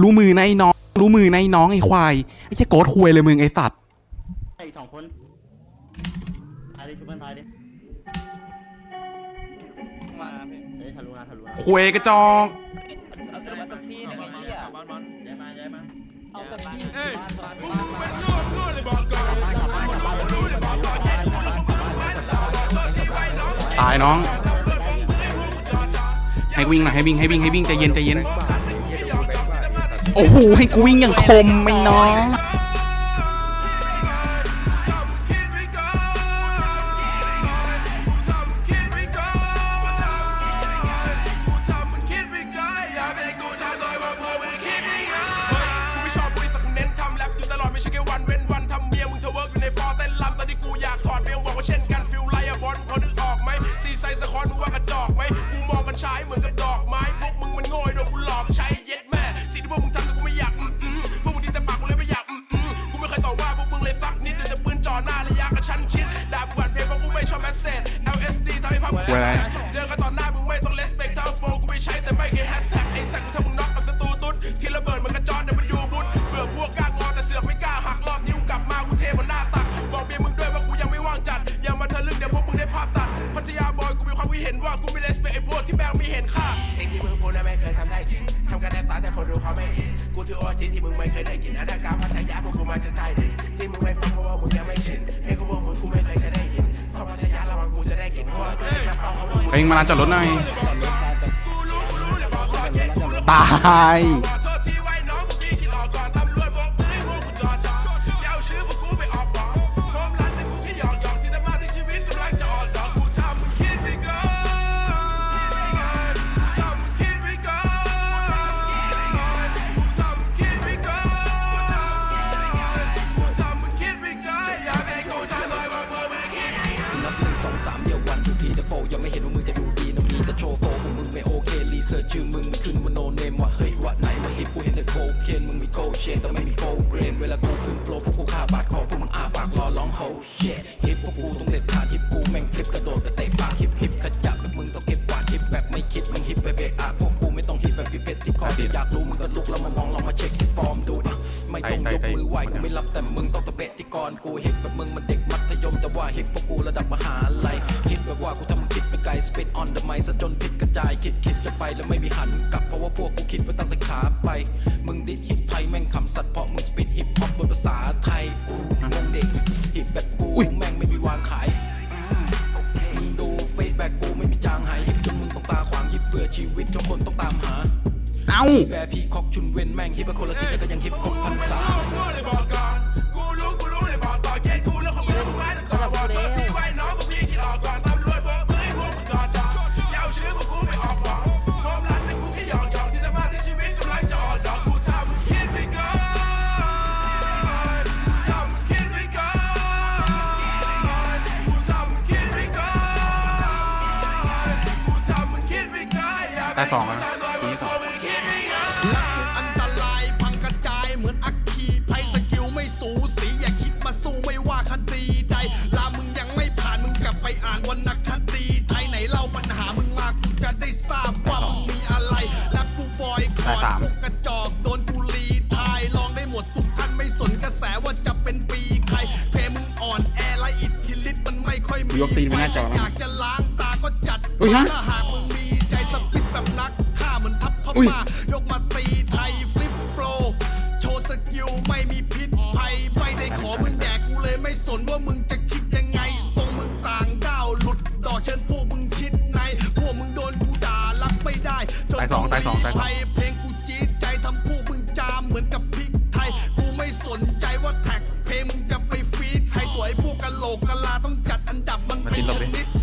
รู้มือในน้อง รู้มือในน้องไอ้ควายไอ้แค่โกดควยเลยมึงไอ้สัตว์อีสองคนตายดิชุบเนตายดิมาเอ้ยทะลุนะทะลุนะควยกระจอกเอาตัวมาสักทีนึไอ้เหี้ยย้ายมาย้ายมาเอาสักนี้ตายน้อง ให้วิ่งหน่อยให้วิ่งให้วิ่งให้วิ่งใจเย็นใจเย็น โอ้โหให้กูวิ่งอย่างคมไม่น้อง กูเว้ยเจอกันตอนหน้ามึงไม่ต้องเลสเปกเท่าโฟกูไม่ใช้แต่ไม่เคยแฮชแท็กไอ้สัตว์ถ้ามึงน็อกกับศัตรูตุ๊ดที่ระเบิดมันกระจอนเดี๋ยวมันอยู่บุญเบื่อพวกกล้างอแต่เสือกไม่กล้าหักรอบนิ้วกลับมากูเทบนหน้าตัก บอกเมียมึงด้วยว่ากูยังไม่ว่างจัดอย่ามาเธอลึ่งเดี๋ยวพวกมึงได้ภาพตัดพัทยาบอยกูมีความคิดเห็นว่ากูไม่เลสเปกไอ้พวกที่แม่งไม่เห็นค่าสิ่งที่มึงพูดนะไม่เคยทำได้จริงทำกันแนบตาแต่คนดูเขาไม่เห็นกูถือโอจีที่มึงไม่เคยได้กินอันนั้นการพัทยาพวกกูมาจะตายดิที่มึงไม่ฟังเพราะว่ามึงยังไม่ เอาเขาว่ากูเองมาลานจอดรถหน่อย ตาย ชื่อมึงไม่ขึ้นว่าโนเนมว่าเฮ้ยว่าไหนว่าฮิปกูเห็นแต่โคเคนมึงมีโกเชนแต่ไม่มีโกเรนเวลากูขึ้นโฟล์พวกกูฆ่าบาดคอพวกมึงอาปากรอร้องโฮเชตฮิปพวกกูต้องเด็ดขาดฮิปกูแม่งฟลิปกระโดดไปเตะปากฮิปฮิปขจับแบบมึงต้องเก็บกวาดฮิปแบบไม่คิดมึงฮิปไปเบะอาพวกกูไม่ต้องฮิปแบบพิเศษที่คออยากรู้มึงก็ลุกแล้วมามองลองมาเช็คที่ฟอร์มดูอะไม่ต้องยกมือไหวกูไม่รับแต่มึงต้องตะเบะที่กรกูฮิปแบบมึงมันเด็กมั แต่ว่าฮิปพวกกูระดับมหาลัยคิดแบบว่ากูทำมึงคิดไปไกลสปิดออนเดอะไมซะจนพิษกระจายคิดคิดจะไปแล้วไม่มีหันกลับเพราะว่าพวกกูคิดไว้ตั้งแต่ขาไป มึงดิฮิปไทยแม่งคำสัตว์เพราะมึงสปิดฮิปฮอปบนภาษาไทยกูงงเด็กฮิปแบบกูแม่งไม่มีวางขายมึงดูเฟซแบ็กกูไม่มีจางหายฮิปจนมึงต้องตาขวางฮิปเบื่อชีวิตจนคนต้องตามหา เอ้าแบร์พีคอกชุนเว้นแม่งฮิปเป็นคนละทิศแต่ก็ยังฮิปคร ไปตายสองแล้วกูทำเลยว่าพวกมึงคิดไปก่อนลักถูกอันตรายพังกระจายเหมือนอัคคีภัยสกิลไม่สูสีอย่าคิดมาสู้ไม่ว่าคดีใดลามึงยังไม่ผ่านมึงกลับไปอ่านวรรณคดีไทยไหนเล่าปัญหามึงมากูจะได้ทราบว่ามึงมีอะไร และกูบอยคอได้นสามพวกกระจอกโดนกูรีทายลองได้หมดทุกท่านไม่สนกระแสว่าจะเป็นปีใครเพลงมึงอ่อนแอและอิทธิฤทธิ์มันไม่ค่อยมียกตีนไปหน้าจอนะอยากจะล้างตาก็จัดอุ๊ยฮะถ้าหากมึงมีใจ สปิดแบบนักฆ่าเหมือนทับเข้าอุ๊ยมายกมาตีไทยฟลิปโฟลโชว์สกิลไม่มีพิษภัยไม่ได้ขอมึงแดกกูเลยไม่สนว่ามึงจะคิดยังไงทรงมึงต่างด้าวหลุดดอกเชิญพวกมึงชิดในพวกมึงโดนกูด่ารับไม่ได้จนตายสองตายสองตายสองไทเพลงกูจี๊ดใจทำพวกมึงจามเหมือนกับพริกไทยกูไม่สนใจว่าแท็กเพลงมึงจะไปฟีดใครสวยพวกกะโหลกกะลาต้องจัดอันดับมันมาเป็ตินดลบชดินิด